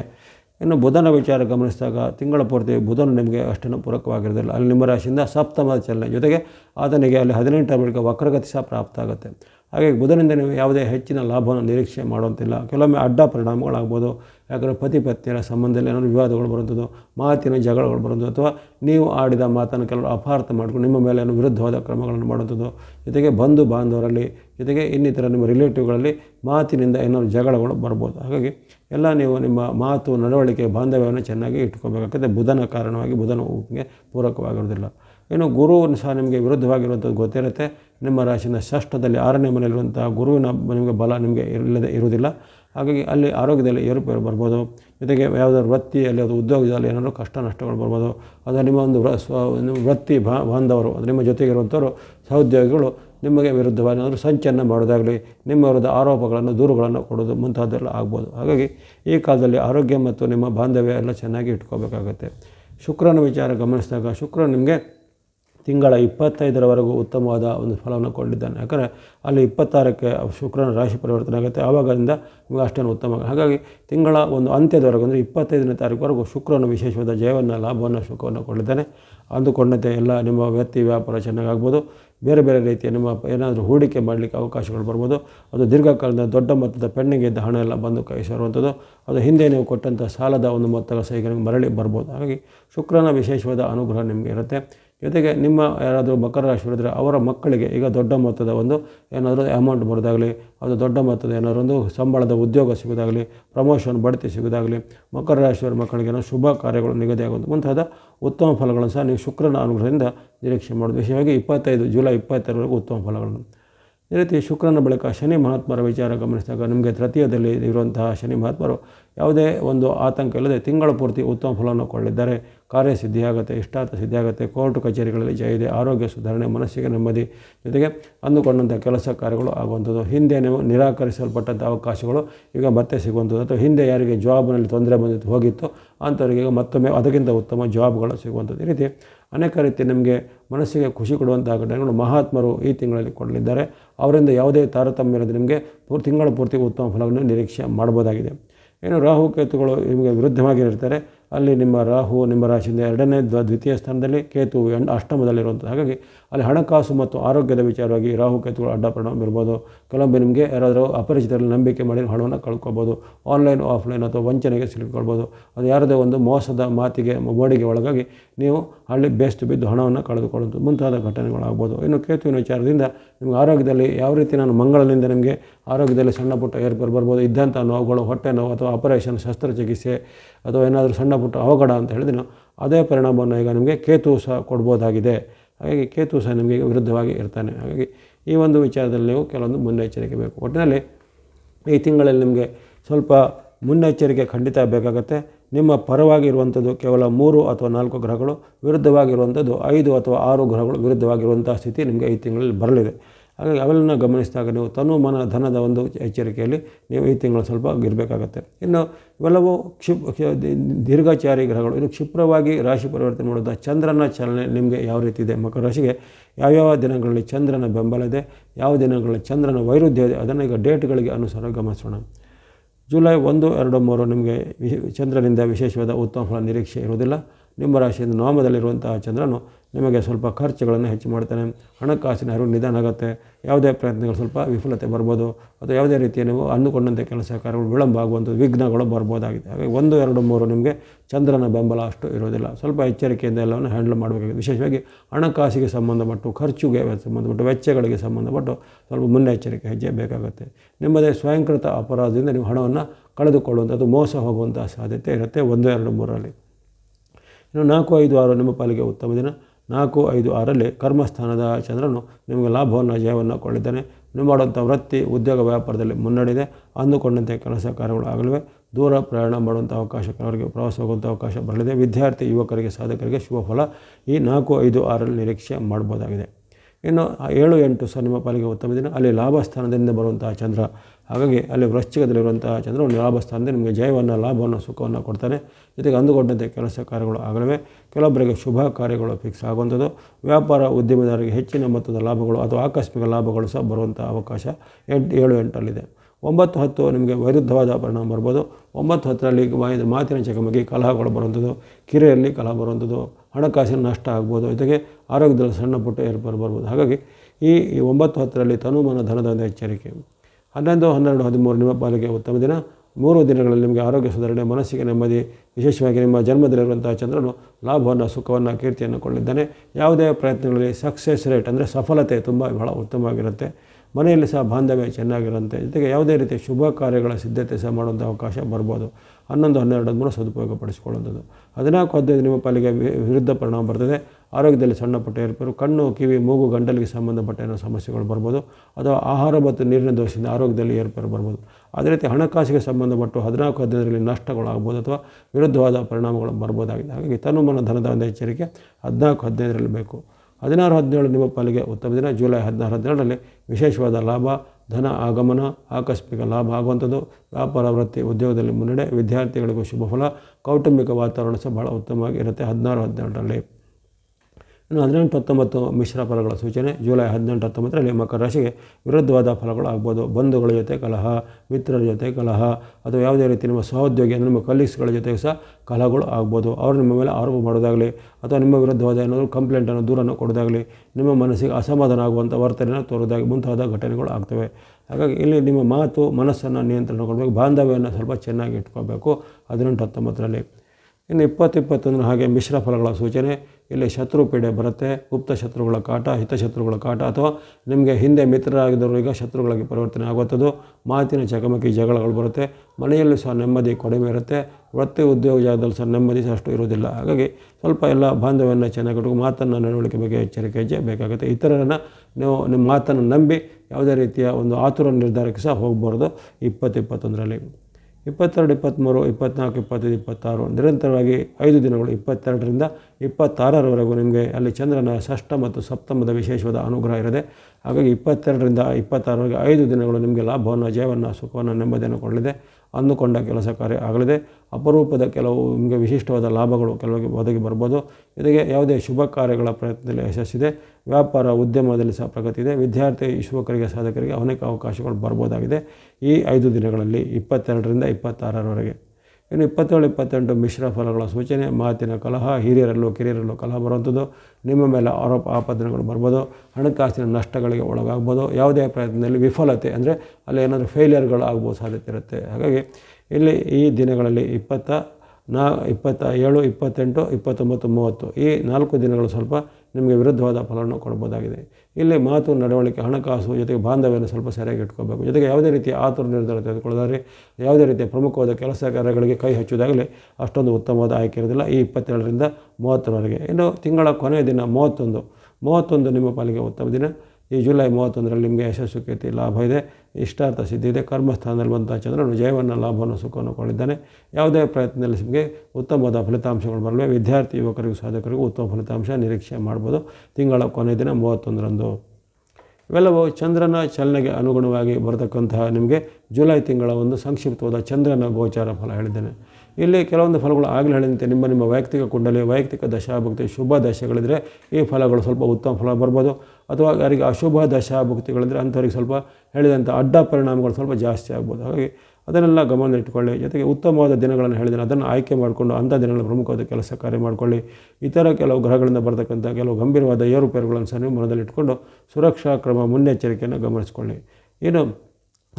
ಇನ್ನು ಬುಧನ ವಿಚಾರ ಗಮನಿಸಿದಾಗ ತಿಂಗಳ ಪೂರ್ತಿ ಬುಧನು ನಿಮಗೆ ಅಷ್ಟನ್ನು ಪೂರಕವಾಗಿರೋದಿಲ್ಲ ಅಲ್ಲಿ ನಿಮ್ಮ ರಾಶಿಯಿಂದ ಸಪ್ತಮದ ಚಲನೆ. ಜೊತೆಗೆ ಆತನಿಗೆ ಅಲ್ಲಿ ಹದಿನೆಂಟರ ಬಳಿಕ ವಕ್ರಗತಿ ಸಹ ಪ್ರಾಪ್ತ ಆಗುತ್ತೆ ಹಾಗಾಗಿ ಬುಧನಿಂದ ನೀವು ಯಾವುದೇ ಹೆಚ್ಚಿನ ಲಾಭವನ್ನು ನಿರೀಕ್ಷೆ ಮಾಡುವಂತಿಲ್ಲ. ಕೆಲವೊಮ್ಮೆ ಅಡ್ಡ ಪರಿಣಾಮಗಳಾಗ್ಬೋದು. ಯಾಕಂದರೆ ಪತಿ ಪತ್ನಿಯರ ಸಂಬಂಧದಲ್ಲಿ ಏನಾದರೂ ವಿವಾದಗಳು ಬರುವಂಥದ್ದು, ಮಾತಿನ ಜಗಳಗಳು ಬರುವಂಥದ್ದು, ಅಥವಾ ನೀವು ಆಡಿದ ಮಾತನ್ನು ಕೆಲವರು ಅಪಾರ್ಥ ಮಾಡಿಕೊಂಡು ನಿಮ್ಮ ಮೇಲೆ ಏನು ವಿರುದ್ಧವಾದ ಕ್ರಮಗಳನ್ನು ಮಾಡುವಂಥದ್ದು. ಜೊತೆಗೆ ಬಂಧು ಬಾಂಧವರಲ್ಲಿ, ಜೊತೆಗೆ ಇನ್ನಿತರ ನಿಮ್ಮ ರಿಲೇಟಿವ್ಗಳಲ್ಲಿ ಮಾತಿನಿಂದ ಏನಾದರೂ ಜಗಳಗಳು ಬರ್ಬೋದು. ಹಾಗಾಗಿ ಎಲ್ಲ ನೀವು ನಿಮ್ಮ ಮಾತು, ನಡವಳಿಕೆ, ಬಾಂಧವ್ಯವನ್ನು ಚೆನ್ನಾಗಿ ಇಟ್ಕೋಬೇಕಾಗುತ್ತೆ ಬುಧನ ಕಾರಣವಾಗಿ ಬುಧನ ಪೂರಕವಾಗಿರೋದಿಲ್ಲ ಇನ್ನು ಗುರುವನ್ನು ಸಹ ನಿಮಗೆ ವಿರುದ್ಧವಾಗಿರುವಂಥದ್ದು ಗೊತ್ತಿರುತ್ತೆ. ನಿಮ್ಮ ರಾಶಿನ ಷಷ್ಠದಲ್ಲಿ ಆರನೇ ಮನೆಯಲ್ಲಿರುವಂಥ ಗುರುವಿನ ನಿಮಗೆ ಬಲ ನಿಮಗೆ ಇಲ್ಲದೆ ಇರುವುದಿಲ್ಲ. ಹಾಗಾಗಿ ಅಲ್ಲಿ ಆರೋಗ್ಯದಲ್ಲಿ ಏರುಪೇರು ಬರ್ಬೋದು. ಜೊತೆಗೆ ಯಾವುದಾದ್ರು ವೃತ್ತಿಯಲ್ಲಿ ಅದು ಉದ್ಯೋಗದಲ್ಲಿ ಏನಾದರೂ ಕಷ್ಟ ನಷ್ಟಗಳು ಬರ್ಬೋದು. ಅದು ನಿಮ್ಮ ಒಂದು ವೃತ್ತಿ ಬಾಂಧವರು ಅದು ನಿಮ್ಮ ಜೊತೆಗಿರುವಂಥವರು ಸಹೋದ್ಯೋಗಿಗಳು ನಿಮಗೆ ವಿರುದ್ಧವಾಗಿ ಏನಾದರೂ ಸಂಚನ್ನು ಮಾಡೋದಾಗಲಿ, ನಿಮ್ಮ ವಿರುದ್ಧ ಆರೋಪಗಳನ್ನು, ದೂರುಗಳನ್ನು ಕೊಡೋದು ಮುಂತಾದೆಲ್ಲ ಆಗ್ಬೋದು. ಹಾಗಾಗಿ ಈ ಕಾಲದಲ್ಲಿ ಆರೋಗ್ಯ ಮತ್ತು ನಿಮ್ಮ ಬಾಂಧವ್ಯ ಎಲ್ಲ ಚೆನ್ನಾಗಿ ಇಟ್ಕೋಬೇಕಾಗುತ್ತೆ. ಶುಕ್ರನ ವಿಚಾರ ಗಮನಿಸಿದಾಗ ಶುಕ್ರ ನಿಮಗೆ ತಿಂಗಳ ಇಪ್ಪತ್ತೈದರವರೆಗೂ ಉತ್ತಮವಾದ ಒಂದು ಫಲವನ್ನು ಕೊಟ್ಟಿದ್ದಾನೆ. ಯಾಕಂದರೆ ಅಲ್ಲಿ ಇಪ್ಪತ್ತಾರಕ್ಕೆ ಶುಕ್ರನ ರಾಶಿ ಪರಿವರ್ತನೆ ಆಗುತ್ತೆ. ಆವಾಗದಿಂದ ನಿಮಗೆ ಅಷ್ಟೇನು ಉತ್ತಮ ಹಾಗಾಗಿ ತಿಂಗಳ ಒಂದು ಅಂತ್ಯದವರೆಗೂ, ಅಂದರೆ ಇಪ್ಪತ್ತೈದನೇ ತಾರೀಕುವರೆಗೂ ಶುಕ್ರನು ವಿಶೇಷವಾದ ಜಯವನ್ನು, ಲಾಭವನ್ನು, ಸುಖವನ್ನು ಕೊಟ್ಟಿದ್ದಾನೆ. ಅಂದುಕೊಂಡಂತೆ ಎಲ್ಲ ನಿಮ್ಮ ವ್ಯಕ್ತಿ, ವ್ಯಾಪಾರ ಚೆನ್ನಾಗಾಗ್ಬೋದು. ಬೇರೆ ಬೇರೆ ರೀತಿಯ ನಿಮ್ಮ ಏನಾದರೂ ಹೂಡಿಕೆ ಮಾಡಲಿಕ್ಕೆ ಅವಕಾಶಗಳು ಬರ್ಬೋದು. ಅದು ದೀರ್ಘಕಾಲದ ದೊಡ್ಡ ಮೊತ್ತದ ಪೆಂಡಿಂಗ್ ಇದ್ದ ಹಣ ಎಲ್ಲ ಬಂದು ಕೈ ಸೇರುವಂಥದ್ದು. ಅದು ಹಿಂದೆ ನೀವು ಕೊಟ್ಟಂಥ ಸಾಲದ ಒಂದು ಮೊತ್ತ ಸಹ ಈಗ ನಿಮಗೆ ಮರಳಿ ಬರ್ಬೋದು. ಹಾಗಾಗಿ ಶುಕ್ರನ ವಿಶೇಷವಾದ ಅನುಗ್ರಹ ನಿಮಗೆ ಇರುತ್ತೆ. ಜೊತೆಗೆ ನಿಮ್ಮ ಯಾರಾದರೂ ಮಕರ ರಾಶಿ ಬರೆದರೆ ಅವರ ಮಕ್ಕಳಿಗೆ ಈಗ ದೊಡ್ಡ ಮೊತ್ತದ ಒಂದು ಏನಾದರೂ ಅಮೌಂಟ್ ಬರೋದಾಗಲಿ, ಅದು ದೊಡ್ಡ ಮೊತ್ತದ ಏನಾದರೂ ಒಂದು ಸಂಬಳದ ಉದ್ಯೋಗ ಸಿಗೋದಾಗಲಿ ಪ್ರಮೋಷನ್ ಬಡ್ತಿ ಸಿಗೋದಾಗಲಿ, ಮಕರ ರಾಶಿಯವರ ಮಕ್ಕಳಿಗೆ ಏನೋ ಶುಭ ಕಾರ್ಯಗಳು ನಿಗದಿಯಾಗುವುದು ಮುಂತಾದ ಉತ್ತಮ ಫಲಗಳನ್ನು ಸಹ ನೀವು ಶುಕ್ರನ ಅನುಗ್ರಹದಿಂದ ನಿರೀಕ್ಷೆ ಮಾಡೋದು. ವಿಶೇಷವಾಗಿ ಇಪ್ಪತ್ತೈದು ಜುಲೈ ಇಪ್ಪತ್ತೈದರವರೆಗೂ ಉತ್ತಮ ಫಲಗಳನ್ನು. ಈ ರೀತಿ ಶುಕ್ರನ ಬಳಿಕ ಶನಿ ಮಹಾತ್ಮರ ವಿಚಾರ ಗಮನಿಸಿದಾಗ ನಿಮಗೆ ತೃತೀಯದಲ್ಲಿ ಇರುವಂತಹ ಶನಿ ಮಹಾತ್ಮರು ಯಾವುದೇ ಒಂದು ಆತಂಕ ಇಲ್ಲದೆ ತಿಂಗಳ ಪೂರ್ತಿ ಉತ್ತಮ ಫಲವನ್ನು ಕೊಳ್ಳಿದ್ದಾರೆ ಕಾರ್ಯಸಿದ್ಧಿಯಾಗುತ್ತೆ ಇಷ್ಟಾರ್ಥ ಸಿದ್ಧಿಯಾಗುತ್ತೆ, ಕೋರ್ಟ್ ಕಚೇರಿಗಳಲ್ಲಿ ಜಯ ಇದೆ, ಆರೋಗ್ಯ ಸುಧಾರಣೆ, ಮನಸ್ಸಿಗೆ ನೆಮ್ಮದಿ ಜೊತೆಗೆ ಅಂದುಕೊಂಡಂಥ ಕೆಲಸ ಕಾರ್ಯಗಳು ಆಗುವಂಥದ್ದು. ಹಿಂದೆ ನೀವು ನಿರಾಕರಿಸಲ್ಪಟ್ಟಂಥ ಅವಕಾಶಗಳು ಈಗ ಮತ್ತೆ ಸಿಗುವಂಥದ್ದು. ಅಥವಾ ಹಿಂದೆ ಯಾರಿಗೆ ಜಾಬ್ನಲ್ಲಿ ತೊಂದರೆ ಬಂದಿತ್ತು, ಹೋಗಿತ್ತು, ಅಂಥವರಿಗೆ ಈಗ ಮತ್ತೊಮ್ಮೆ ಅದಕ್ಕಿಂತ ಉತ್ತಮ ಜಾಬ್ಗಳು ಸಿಗುವಂಥದ್ದು. ಈ ರೀತಿ ಅನೇಕ ರೀತಿ ನಮಗೆ ಮನಸ್ಸಿಗೆ ಖುಷಿ ಕೊಡುವಂಥ ಘಟನೆಗಳು ಮಹಾತ್ಮರು ಈ ತಿಂಗಳಲ್ಲಿ ಕೊಡಲಿದ್ದಾರೆ. ಅವರಿಂದ ಯಾವುದೇ ತಾರತಮ್ಯ ಇರೋದು ನಿಮಗೆ ಪೂರ್, ತಿಂಗಳ ಪೂರ್ತಿ ಉತ್ತಮ ಫಲವನ್ನು ನಿರೀಕ್ಷೆ ಮಾಡ್ಬೋದಾಗಿದೆ ಏನು ರಾಹು ಕೇತುಗಳು ನಿಮಗೆ ವಿರುದ್ಧವಾಗಿರ್ತಾರೆ. ಅಲ್ಲಿ ನಿಮ್ಮ ರಾಹು, ನಿಮ್ಮ ರಾಶಿಯಿಂದ ಎರಡನೇ ದ್ವ ದ್ವಿತೀಯ ಸ್ಥಾನದಲ್ಲಿ ಕೇತು ಎಂಡ್ ಅಷ್ಟಮದಲ್ಲಿರುವಂಥದ್ದು. ಹಾಗಾಗಿ ಅಲ್ಲಿ ಹಣಕಾಸು ಮತ್ತು ಆರೋಗ್ಯದ ವಿಚಾರವಾಗಿ ರಾಹು, ಕೇತುಗಳು ಅಡ್ಡ ಪರಿಣಾಮ ಬೀರ್ಬೋದು. ಕೆಲವೊಮ್ಮೆ ನಿಮಗೆ ಯಾರಾದರೂ ಅಪರಿಚಿತರಲ್ಲಿ ನಂಬಿಕೆ ಮಾಡಿ ಹಣವನ್ನು ಕಳ್ಕೊಬೋದು. ಆನ್ಲೈನ್, ಆಫ್ಲೈನ್ ಅಥವಾ ವಂಚನೆಗೆ ಸಿಲುಕೊಳ್ಬೋದು ಅದು ಯಾರದೇ ಒಂದು ಮೋಸದ ಮಾತಿಗೆ, ಮೋಡಿಗೆ ಒಳಗಾಗಿ ನೀವು ಅಲ್ಲಿ ಬೇಸ್ತು ಬಿದ್ದು ಹಣವನ್ನು ಕಳೆದುಕೊಳ್ಳೋದು ಮುಂತಾದ ಘಟನೆಗಳಾಗ್ಬೋದು. ಇನ್ನು ಕೇತುವಿನ ವಿಚಾರದಿಂದ ನಿಮಗೆ ಆರೋಗ್ಯದಲ್ಲಿ ಯಾವ ರೀತಿ ನಾನು ಮಂಗಳನಿಂದ ನಿಮಗೆ ಆರೋಗ್ಯದಲ್ಲಿ ಸಣ್ಣ ಪುಟ್ಟ ಏರ್ಪೇರು ಬರ್ಬೋದು. ಇದ್ದಂಥ ನೋವುಗಳು, ಹೊಟ್ಟೆ ನೋವು ಅಥವಾ ಆಪರೇಷನ್ ಶಸ್ತ್ರಚಿಕಿತ್ಸೆ ಅಥವಾ ಏನಾದರೂ ಸಣ್ಣ ಪುಟ್ಟ ಅವಘಡ ಅಂತ ಹೇಳಿದ್ರೆ ಅದೇ ಪರಿಣಾಮವನ್ನು ಈಗ ನಿಮಗೆ ಕೇತು ಸಹ ಕೊಡ್ಬೋದಾಗಿದೆ. ಹಾಗಾಗಿ ಕೇತು ಸಹ ನಿಮಗೆ ವಿರುದ್ಧವಾಗಿ ಇರ್ತಾನೆ. ಹಾಗಾಗಿ ಈ ಒಂದು ವಿಚಾರದಲ್ಲಿ ನೀವು ಕೆಲವೊಂದು ಮುನ್ನೆಚ್ಚರಿಕೆ ಬೇಕು. ಒಟ್ಟಿನಲ್ಲಿ ಈ ತಿಂಗಳಲ್ಲಿ ನಿಮಗೆ ಸ್ವಲ್ಪ ಮುನ್ನೆಚ್ಚರಿಕೆ ಖಂಡಿತ ಬೇಕಾಗುತ್ತೆ. ನಿಮ್ಮ ಪರವಾಗಿರುವಂಥದ್ದು ಕೇವಲ ಮೂರು ಅಥವಾ ನಾಲ್ಕು ಗ್ರಹಗಳು, ವಿರುದ್ಧವಾಗಿರುವಂಥದ್ದು ಐದು ಅಥವಾ ಆರು ಗ್ರಹಗಳು ವಿರುದ್ಧವಾಗಿರುವಂಥ ಸ್ಥಿತಿ ನಿಮಗೆ ಈ ತಿಂಗಳಲ್ಲಿ ಬರಲಿದೆ. ಹಾಗಾಗಿ ಅವೆಲ್ಲನ ಗಮನಿಸಿದಾಗ ನೀವು ತನು ಮನ ಧನದ ಒಂದು ಎಚ್ಚರಿಕೆಯಲ್ಲಿ ನೀವು ಈ ತಿಂಗಳು ಸ್ವಲ್ಪ ಇರಬೇಕಾಗತ್ತೆ ಇನ್ನು ಇವೆಲ್ಲವೂ ಕ್ಷಿಪ್ ದೀರ್ಘಚಾರಿ ಗ್ರಹಗಳು. ಇನ್ನು ಕ್ಷಿಪ್ರವಾಗಿ ರಾಶಿ ಪರಿವರ್ತನೆ ಮಾಡುವುದು ಚಂದ್ರನ ಚಲನೆ ನಿಮಗೆ ಯಾವ ರೀತಿ ಇದೆ? ಮಕರ ರಾಶಿಗೆ ಯಾವ್ಯಾವ ದಿನಗಳಲ್ಲಿ ಚಂದ್ರನ ಬೆಂಬಲ ಇದೆ? ಯಾವ ದಿನಗಳಲ್ಲಿ ಚಂದ್ರನ ವೈರುಧ್ಯ ಇದೆ? ಅದನ್ನು ಈಗ ಡೇಟ್ಗಳಿಗೆ ಅನುಸಾರ ಗಮನಿಸೋಣ. ಜುಲೈ ಒಂದು, ಎರಡು, ಮೂರು ನಿಮಗೆ ಚಂದ್ರನಿಂದ ವಿಶೇಷವಾದ ಉತ್ತಮ ಫಲ ನಿರೀಕ್ಷೆ ಇರುವುದಿಲ್ಲ. ನಿಮ್ಮ ರಾಶಿಯಿಂದ ನಾಮದಲ್ಲಿರುವಂತಹ ಚಂದ್ರನು ನಿಮಗೆ ಸ್ವಲ್ಪ ಖರ್ಚುಗಳನ್ನು ಹೆಚ್ಚು ಮಾಡ್ತಾನೆ. ಹಣಕಾಸಿನ ಹರಿವು ನಿಧಾನ ಆಗುತ್ತೆ. ಯಾವುದೇ ಪ್ರಯತ್ನಗಳು ಸ್ವಲ್ಪ ವಿಫಲತೆ ಬರ್ಬೋದು. ಅಥವಾ ಯಾವುದೇ ರೀತಿಯ ನೀವು ಅಂದುಕೊಂಡಂತೆ ಕೆಲಸ ಕಾರ್ಯಗಳು ವಿಳಂಬ ಆಗುವಂಥ ವಿಘ್ನಗಳು ಬರ್ಬೋದಾಗಿದೆ. ಹಾಗೆ ಒಂದು, ಎರಡು, ಮೂರು ನಿಮಗೆ ಚಂದ್ರನ ಬೆಂಬಲ ಅಷ್ಟು ಇರೋದಿಲ್ಲ ಸ್ವಲ್ಪ ಎಚ್ಚರಿಕೆಯಿಂದ ಎಲ್ಲವನ್ನು ಹ್ಯಾಂಡಲ್ ಮಾಡಬೇಕಾಗಿದೆ. ವಿಶೇಷವಾಗಿ ಹಣಕಾಸಿಗೆ ಸಂಬಂಧಪಟ್ಟು, ಖರ್ಚುಗೆ ಸಂಬಂಧಪಟ್ಟು, ವೆಚ್ಚಗಳಿಗೆ ಸಂಬಂಧಪಟ್ಟು ಸ್ವಲ್ಪ ಮುನ್ನೆಚ್ಚರಿಕೆ ಹೆಜ್ಜೆ ಬೇಕಾಗುತ್ತೆ. ನಿಮ್ಮದೇ ಸ್ವಯಂಕೃತ ಅಪರಾಧದಿಂದ ನೀವು ಹಣವನ್ನು ಕಳೆದುಕೊಳ್ಳುವಂಥದ್ದು ಮೋಸ ಹೋಗುವಂಥ ಸಾಧ್ಯತೆ ಇರುತ್ತೆ. ಒಂದು, ಎರಡು, ಮೂರರಲ್ಲಿ. ಇನ್ನು ನಾಲ್ಕು, ಐದು, ಆರು ನಿಮ್ಮ ಪಾಲಿಗೆ ಉತ್ತಮ ದಿನ. ನಾಲ್ಕು, ಐದು ಆರಲ್ಲಿ ಕರ್ಮಸ್ಥಾನದ ಚಂದ್ರನು ನಿಮಗೆ ಲಾಭವನ್ನು, ಜಯವನ್ನು ಕೊಳ್ಳಿದ್ದಾನೆ ನೀವು ಮಾಡುವಂಥ ವೃತ್ತಿ ಉದ್ಯೋಗ ವ್ಯಾಪಾರದಲ್ಲಿ ಮುನ್ನಡೆದೆ ಅಂದುಕೊಂಡಂತೆ ಕೆಲಸ ಕಾರ್ಯಗಳು ಆಗಲಿವೆ. ದೂರ ಪ್ರಯಾಣ ಮಾಡುವಂಥ ಅವಕಾಶ ಕೆಲವರಿಗೆ ಪ್ರವಾಸ ಹೋಗುವಂಥ ಅವಕಾಶ ಬರಲಿದೆ. ವಿದ್ಯಾರ್ಥಿ, ಯುವಕರಿಗೆ, ಸಾಧಕರಿಗೆ ಶುಭ ಫಲ. ಈ ನಾಲ್ಕು, ಐದು ಆರಲ್ಲಿ ನಿರೀಕ್ಷೆ ಮಾಡ್ಬೋದಾಗಿದೆ. ಇನ್ನು ಏಳು ಎಂಟು ಸಹ ನಿಮ್ಮ ಪಾಲಿಗೆ ಉತ್ತಮ ದಿನ. ಅಲ್ಲಿ ಲಾಭಸ್ಥಾನದಿಂದ ಬರುವಂತಹ ಚಂದ್ರ. ಹಾಗಾಗಿ ಅಲ್ಲಿ ವೃಶ್ಚಿಕದಲ್ಲಿರುವಂತಹ ಲಾಭ ಲಾಭಸ್ಥಾನದಿಂದ ನಿಮಗೆ ಜಯವನ್ನು, ಲಾಭವನ್ನು, ಸುಖವನ್ನು ಕೊಡ್ತಾನೆ. ಜೊತೆಗೆ ಅಂದುಕೊಂಡಂತೆ ಕೆಲಸ ಕಾರ್ಯಗಳು ಆಗಲಿವೆ. ಕೆಲವೊಬ್ಬರಿಗೆ ಶುಭ ಕಾರ್ಯಗಳು ಫಿಕ್ಸ್ ಆಗುವಂಥದ್ದು. ವ್ಯಾಪಾರ ಉದ್ಯಮದಾರರಿಗೆ ಹೆಚ್ಚಿನ ಮೊತ್ತದ ಲಾಭಗಳು ಅಥವಾ ಆಕಸ್ಮಿಕ ಲಾಭಗಳು ಸಹ ಬರುವಂಥ ಅವಕಾಶ ಎಂಟು, ಏಳು, ಎಂಟಲ್ಲಿದೆ. ಒಂಬತ್ತು, ಹತ್ತು ನಿಮಗೆ ವೈರುದ್ಧವಾದ ಪರಿಣಾಮ ಬರ್ಬೋದು. ಒಂಬತ್ತು, ಹತ್ತರಲ್ಲಿ ಮಾತಿನ ಚಕಮಕಿ, ಕಲಹಗಳು ಬರುವಂಥದ್ದು. ಕಿರೆಯಲ್ಲಿ ಕಲಹ ಬರುವಂಥದ್ದು. ಹಣಕಾಸಿನ ನಷ್ಟ ಆಗ್ಬೋದು, ಜೊತೆಗೆ ಆರೋಗ್ಯದಲ್ಲಿ ಸಣ್ಣ ಪುಟ್ಟ ಏರ್ಪಾಡು ಬರ್ಬೋದು. ಹಾಗಾಗಿ ಈ ಒಂಬತ್ತು ಹತ್ತರಲ್ಲಿ ತನುಮಾನ ಧನದ ಒಂದು ಎಚ್ಚರಿಕೆ. ಹನ್ನೊಂದು, ಹನ್ನೆರಡು, ಹದಿಮೂರು ನಿಮ್ಮ ಪಾಲಿಗೆ ಉತ್ತಮ ದಿನ. ಮೂರು ದಿನಗಳಲ್ಲಿ ನಿಮಗೆ ಆರೋಗ್ಯ ಸುಧಾರಣೆ, ಮನಸ್ಸಿಗೆ ನೆಮ್ಮದಿ, ವಿಶೇಷವಾಗಿ ನಿಮ್ಮ ಜನ್ಮದಲ್ಲಿರುವಂಥ ಚಂದ್ರನು ಲಾಭವನ್ನು, ಸುಖವನ್ನು, ಕೀರ್ತಿಯನ್ನು ಕೊಂಡಿದ್ದಾನೆ ಯಾವುದೇ ಪ್ರಯತ್ನಗಳಲ್ಲಿ ಸಕ್ಸಸ್ ರೇಟ್ ಅಂದರೆ ಸಫಲತೆ ತುಂಬ ಬಹಳ ಉತ್ತಮವಾಗಿರುತ್ತೆ. ಮನೆಯಲ್ಲಿ ಸಹ ಬಾಂಧವ್ಯ ಚೆನ್ನಾಗಿರುತ್ತೆ. ಜೊತೆಗೆ ಯಾವುದೇ ರೀತಿಯ ಶುಭ ಕಾರ್ಯಗಳ ಸಿದ್ಧತೆ ಸಹ ಮಾಡುವಂಥ ಅವಕಾಶ ಬರ್ಬೋದು. ಹನ್ನೊಂದು, ಹನ್ನೆರಡು ಹದಿಮೂರು ಸದುಪಯೋಗಪಡಿಸಿಕೊಳ್ಳುವಂಥದ್ದು. ಹದಿನಾಲ್ಕು, ಹದಿನೈದು ನಿಮ್ಮ ಪಾಲಿಗೆ ವಿರುದ್ಧ ಪರಿಣಾಮ ಬರ್ತದೆ. ಆರೋಗ್ಯದಲ್ಲಿ ಸಣ್ಣ ಪಟ್ಟ ಏರ್ಪೇರು, ಕಣ್ಣು, ಕಿವಿ, ಮೂಗು, ಗಂಟಲಿಗೆ ಸಂಬಂಧಪಟ್ಟ ಏನೋ ಸಮಸ್ಯೆಗಳು ಬರ್ಬೋದು, ಅಥವಾ ಆಹಾರ ಮತ್ತು ನೀರಿನ ದೋಷದಿಂದ ಆರೋಗ್ಯದಲ್ಲಿ ಏರ್ಪೇರು ಬರ್ಬೋದು. ಅದೇ ರೀತಿ ಹಣಕಾಸಿಗೆ ಸಂಬಂಧಪಟ್ಟು ಹದಿನಾಲ್ಕು, ಹದಿನೈದರಲ್ಲಿ ನಷ್ಟಗಳಾಗ್ಬೋದು ಅಥವಾ ವಿರುದ್ಧವಾದ ಪರಿಣಾಮಗಳು ಬರ್ಬೋದಾಗಿದೆ. ಹಾಗಾಗಿ ತನುಮನ ಧನದ ಒಂದು ಎಚ್ಚರಿಕೆ ಹದಿನಾಲ್ಕು, ಹದಿನೈದರಲ್ಲಿ ಬೇಕು. ಹದಿನಾರು, ಹದಿನೇಳು ನಿಮ್ಮ ಪಾಲಿಗೆ ಉತ್ತಮ ದಿನ. ಜುಲೈ ಹದಿನಾರು, ಹದಿನೇಳರಲ್ಲಿ ವಿಶೇಷವಾದ ಲಾಭ. ಧನ ಆಗಮನ, ಆಕಸ್ಮಿಕ ಲಾಭ ಆಗುವಂಥದ್ದು. ವ್ಯಾಪಾರ, ವೃತ್ತಿ, ಉದ್ಯೋಗದಲ್ಲಿ ಮುನ್ನಡೆ, ವಿದ್ಯಾರ್ಥಿಗಳಿಗೂ ಶುಭ ಫಲ. ಕೌಟುಂಬಿಕ ವಾತಾವರಣ ಸಹ ಬಹಳ ಉತ್ತಮವಾಗಿ ಇರುತ್ತೆ ಹದಿನಾರು, ಹದಿನೆಂಟರಲ್ಲಿ. ಇನ್ನು ಹದಿನೆಂಟು ಹತ್ತೊಂಬತ್ತು ಮಿಶ್ರ ಫಲಗಳ ಸೂಚನೆ, ಜುಲೈ ಹದಿನೆಂಟು ಹತ್ತೊಂಬತ್ತರಲ್ಲಿ ಮಕರ ರಾಶಿಗೆ ವಿರುದ್ಧವಾದ ಫಲಗಳು ಆಗ್ಬೋದು ಬಂಧುಗಳ ಜೊತೆ ಕಲಹ, ಮಿತ್ರರ ಜೊತೆ ಕಲಹ, ಅಥವಾ ಯಾವುದೇ ರೀತಿ ನಿಮ್ಮ ಸಹೋದ್ಯೋಗಿ ಅಂದರೆ ನಿಮ್ಮ ಕಲೀಗ್ಸ್ಗಳ ಜೊತೆಗೆ ಸಹ ಕಲಹಗಳು ಆಗ್ಬೋದು. ಅವರು ನಿಮ್ಮ ಮೇಲೆ ಆರೋಪ ಮಾಡೋದಾಗಲಿ ಅಥವಾ ನಿಮ್ಮ ವಿರುದ್ಧವಾದ ಏನಾದರೂ ಕಂಪ್ಲೇಂಟನ್ನು ದೂರನ್ನು ಕೊಡೋದಾಗಲಿ ನಿಮ್ಮ ಮನಸ್ಸಿಗೆ ಅಸಮಾಧಾನ ಆಗುವಂಥ ವರ್ತನೆಯನ್ನು ತೋರೋದಾಗಿ ಮುಂತಾದ ಘಟನೆಗಳು ಆಗ್ತವೆ. ಹಾಗಾಗಿ ಇಲ್ಲಿ ನಿಮ್ಮ ಮಾತು, ಮನಸ್ಸನ್ನು ನಿಯಂತ್ರಣ ಕೊಡಬೇಕು, ಬಾಂಧವ್ಯವನ್ನು ಸ್ವಲ್ಪ ಚೆನ್ನಾಗಿ ಇಟ್ಕೋಬೇಕು ಹದಿನೆಂಟು ಹತ್ತೊಂಬತ್ತರಲ್ಲಿ. ಇನ್ನು ಇಪ್ಪತ್ತು ಇಪ್ಪತ್ತೊಂದರ ಹಾಗೆ ಮಿಶ್ರ ಫಲಗಳ ಸೂಚನೆ ಇಲ್ಲಿ ಶತ್ರು ಪೀಡೆ ಬರುತ್ತೆ, ಗುಪ್ತ ಶತ್ರುಗಳ ಕಾಟ ಹಿತಶತ್ರುಗಳ ಕಾಟ ಅಥವಾ ನಿಮಗೆ ಹಿಂದೆ ಮಿತ್ರರಾಗಿದ್ದವರು ಈಗ ಶತ್ರುಗಳಾಗಿ ಪರಿವರ್ತನೆ ಆಗುವಂಥದ್ದು. ಮಾತಿನ ಚಕಮಕಿ, ಜಗಳಗಳು ಬರುತ್ತೆ, ಮನೆಯಲ್ಲೂ ಸಹ ನೆಮ್ಮದಿ ಕಡಿಮೆ ಇರುತ್ತೆ, ವೃತ್ತಿ ಉದ್ಯೋಗ ಜಾಗದಲ್ಲಿ ಸಹ ನೆಮ್ಮದಿ ಸಹ ಅಷ್ಟು ಇರೋದಿಲ್ಲ ಹಾಗಾಗಿ ಸ್ವಲ್ಪ ಎಲ್ಲ ಬಾಂಧವ್ಯವನ್ನು ಚೆನ್ನಾಗಿ ಮಾತನ್ನು ನಡವಳಿಕೆ ಬಗ್ಗೆ ಎಚ್ಚರಿಕೆ ಹೆಜ್ಜೆ ಬೇಕಾಗುತ್ತೆ. ಇತರರನ್ನು ನೀವು ನಿಮ್ಮ ಮಾತನ್ನು ನಂಬಿ ಯಾವುದೇ ರೀತಿಯ ಒಂದು ಆತುರ ನಿರ್ಧಾರಕ್ಕೆ ಸಹ ಹೋಗಬಾರ್ದು. ಇಪ್ಪತ್ತು ಇಪ್ಪತ್ತೊಂದರಲ್ಲಿ. ಇಪ್ಪತ್ತೆರಡು, ಇಪ್ಪತ್ತ್ಮೂರು, ಇಪ್ಪತ್ತ್ನಾಲ್ಕು, ಇಪ್ಪತ್ತೈದು, ಇಪ್ಪತ್ತಾರು ನಿರಂತರವಾಗಿ ಐದು ದಿನಗಳು, ಇಪ್ಪತ್ತೆರಡರಿಂದ ಇಪ್ಪತ್ತಾರರವರೆಗೂ ನಿಮಗೆ ಅಲ್ಲಿ ಚಂದ್ರನ ಷಷ್ಠ ಮತ್ತು ಸಪ್ತಮದ ವಿಶೇಷವಾದ ಅನುಗ್ರಹ ಇರದೆ ಹಾಗಾಗಿ ಇಪ್ಪತ್ತೆರಡರಿಂದ ಇಪ್ಪತ್ತಾರವರೆಗೆ ಐದು ದಿನಗಳು ನಿಮಗೆ ಲಾಭವನ್ನು, ಜಯವನ್ನು, ಸುಖವನ್ನು, ನೆಮ್ಮದಿಯನ್ನು ಕೊಡಲಿದೆ. ಅಂದುಕೊಂಡ ಕೆಲಸ ಕಾರ್ಯ ಆಗಲಿದೆ. ಅಪರೂಪದ ಕೆಲವು ನಿಮಗೆ ವಿಶಿಷ್ಟವಾದ ಲಾಭಗಳು ಕೆಲವರಿಗೆ ಒದಗಿ ಬರ್ಬೋದು. ಜೊತೆಗೆ ಯಾವುದೇ ಶುಭ ಕಾರ್ಯಗಳ ಪ್ರಯತ್ನದಲ್ಲಿ ಯಶಸ್ಸಿದೆ. ವ್ಯಾಪಾರ, ಉದ್ಯಮದಲ್ಲಿ ಸಹ ಪ್ರಗತಿ ಇದೆ. ವಿದ್ಯಾರ್ಥಿ, ಯುವಕರಿಗೆ, ಸಾಧಕರಿಗೆ ಅನೇಕ ಅವಕಾಶಗಳು ಬರ್ಬೋದಾಗಿದೆ. ಈ ಐದು ದಿನಗಳಲ್ಲಿ ಇಪ್ಪತ್ತೆರಡರಿಂದ ಇಪ್ಪತ್ತಾರರವರೆಗೆ ಇನ್ನು ಇಪ್ಪತ್ತೇಳು, ಇಪ್ಪತ್ತೆಂಟು ಮಿಶ್ರ ಫಲಗಳ ಸೂಚನೆ, ಮಾತಿನ ಕಲಹ, ಹಿರಿಯರಲ್ಲೂ, ಕಿರಿಯರಲ್ಲೂ ಕಲಹ ಬರುವಂಥದ್ದು, ನಿಮ್ಮ ಮೇಲೆ ಆರೋಪ, ಆಪಾದನೆಗಳು ಬರ್ಬೋದು, ಹಣಕಾಸಿನ ನಷ್ಟಗಳಿಗೆ ಒಳಗಾಗ್ಬೋದು, ಯಾವುದೇ ಪ್ರಯತ್ನದಲ್ಲಿ ವಿಫಲತೆ ಅಂದರೆ ಅಲ್ಲಿ ಏನಾದರೂ ಫೇಲಿಯರ್ಗಳು ಆಗ್ಬೋದು ಸಾಧ್ಯತೆ ಇರುತ್ತೆ. ಹಾಗಾಗಿ ಇಲ್ಲಿ ಈ ದಿನಗಳಲ್ಲಿ ಇಪ್ಪತ್ತ ನಾ, ಇಪ್ಪತ್ತ ಏಳು, ಇಪ್ಪತ್ತೆಂಟು, ಇಪ್ಪತ್ತೊಂಬತ್ತು, ಮೂವತ್ತು ಈ ನಾಲ್ಕು ದಿನಗಳು ಸ್ವಲ್ಪ ನಿಮಗೆ ವಿರುದ್ಧವಾದ ಫಲವನ್ನು ಕೊಡ್ಬೋದಾಗಿದೆ. ಇಲ್ಲಿ ಮಾತು ನಡವಳಿಕೆ, ಹಣಕಾಸು ಜೊತೆಗೆ ಬಾಂಧವ್ಯವನ್ನು ಸ್ವಲ್ಪ ಸರಿಯಾಗಿ ಇಟ್ಕೋಬೇಕು. ಜೊತೆಗೆ ಯಾವುದೇ ರೀತಿಯ ಆತುರ ನಿರ್ಧಾರ ತೆಗೆದುಕೊಳ್ಳೋದಾದರೆ ಯಾವುದೇ ರೀತಿಯ ಪ್ರಮುಖವಾದ ಕೆಲಸ ಕಾರ್ಯಗಳಿಗೆ ಕೈ ಹಚ್ಚುವುದಾಗಲಿ ಅಷ್ಟೊಂದು ಉತ್ತಮವಾದ ಆಯ್ಕೆ ಇರೋದಿಲ್ಲ. ಈ ಇಪ್ಪತ್ತೇಳರಿಂದ ಮೂವತ್ತರವರೆಗೆ. ಇನ್ನು ತಿಂಗಳ ಕೊನೆಯ ದಿನ, ಮೂವತ್ತೊಂದು. ಮೂವತ್ತೊಂದು ನಿಮ್ಮ ಪಾಲಿಗೆ ಉತ್ತಮ ದಿನ. ಈ ಜುಲೈ ಮೂವತ್ತೊಂದರಲ್ಲಿ ನಿಮಗೆ ಯಶಸ್ಸು ಕೀರ್ತಿ ಲಾಭ ಇದೆ. ಇಷ್ಟಾರ್ಥ ಸಿದ್ಧಿ ಇದೆ. ಕರ್ಮಸ್ಥಾನದಲ್ಲಿ ಬಂದ ಚಂದ್ರನು ಜಯವನ್ನು, ಲಾಭವನ್ನು, ಸುಖವನ್ನು ಕೊಂಡಿದ್ದಾನೆ ಯಾವುದೇ ಪ್ರಯತ್ನದಲ್ಲಿ ನಿಮಗೆ ಉತ್ತಮವಾದ ಫಲಿತಾಂಶಗಳು ಬರಲಿವೆ. ವಿದ್ಯಾರ್ಥಿ, ಯುವಕರಿಗೂ ಸಾಧಕರಿಗೂ ಉತ್ತಮ ಫಲಿತಾಂಶ ನಿರೀಕ್ಷೆ ಮಾಡ್ಬೋದು. ತಿಂಗಳ ಕೊನೆ ದಿನ ಮೂವತ್ತೊಂದರಂದು. ಇವೆಲ್ಲವೂ ಚಂದ್ರನ ಚಲನೆಗೆ ಅನುಗುಣವಾಗಿ ಬರತಕ್ಕಂತಹ ನಿಮಗೆ ಜುಲೈ ತಿಂಗಳ ಒಂದು ಸಂಕ್ಷಿಪ್ತವಾದ ಚಂದ್ರನ ಗೋಚಾರ ಫಲ ಹೇಳಿದ್ದೇನೆ. ಇಲ್ಲಿ ಕೆಲವೊಂದು ಫಲಗಳು ಆಗಲೇ ಹೇಳಿದಂತೆ ನಿಮ್ಮ ನಿಮ್ಮ ವೈಯಕ್ತಿಕ ಕುಂಡಲಿ, ವೈಯಕ್ತಿಕ ದಶಾಭುಕ್ತಿ, ಶುಭ ದಶೆಗಳಿದ್ರೆ ಈ ಫಲಗಳು ಸ್ವಲ್ಪ ಉತ್ತಮ ಫಲ ಬರ್ಬೋದು. ಅಥವಾ ಯಾರಿಗೆ ಅಶುಭ ದಶಾಭಕ್ತಿಗಳಿದ್ರೆ ಅಂಥವ್ರಿಗೆ ಸ್ವಲ್ಪ ಹೇಳಿದಂಥ ಅಡ್ಡ ಪರಿಣಾಮಗಳು ಸ್ವಲ್ಪ ಜಾಸ್ತಿ ಆಗ್ಬೋದು. ಹಾಗಾಗಿ ಅದನ್ನೆಲ್ಲ ಗಮನ ಇಟ್ಕೊಳ್ಳಿ ಜೊತೆಗೆ ಉತ್ತಮವಾದ ದಿನಗಳನ್ನು ಹೇಳಿದರೆ ಅದನ್ನು ಆಯ್ಕೆ ಮಾಡಿಕೊಂಡು ಅಂಥ ದಿನಗಳ ಪ್ರಮುಖವಾದ ಕೆಲಸ ಕಾರ್ಯ ಮಾಡಿಕೊಳ್ಳಿ. ಇತರ ಕೆಲವು ಗ್ರಹಗಳಿಂದ ಬರತಕ್ಕಂಥ ಕೆಲವು ಗಂಭೀರವಾದ ಏರುಪೇರುಗಳನ್ನು ಸಹ ನೀವು ಮನದಲ್ಲಿಟ್ಕೊಂಡು ಸುರಕ್ಷಾ ಕ್ರಮ ಮುನ್ನೆಚ್ಚರಿಕೆಯನ್ನು ಗಮನಿಸಿಕೊಳ್ಳಿ. ಏನು